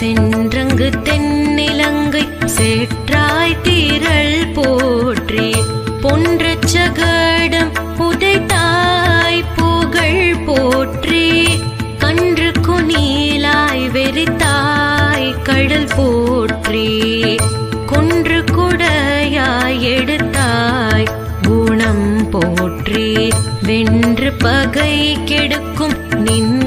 சென்றங்கு தென்னிலங்கை சேற்றாய் தீரல் போற்றி. பொன்ற சகடம் உதைத்தாய் புகழ் போற்றி. கன்று குனிலாய் வெறித்தாய் கடல் போற்றி. குன்று குடையாய் எடுத்தாய் குணம் போற்றி. வென்று பகை கெடுக்கும் நின்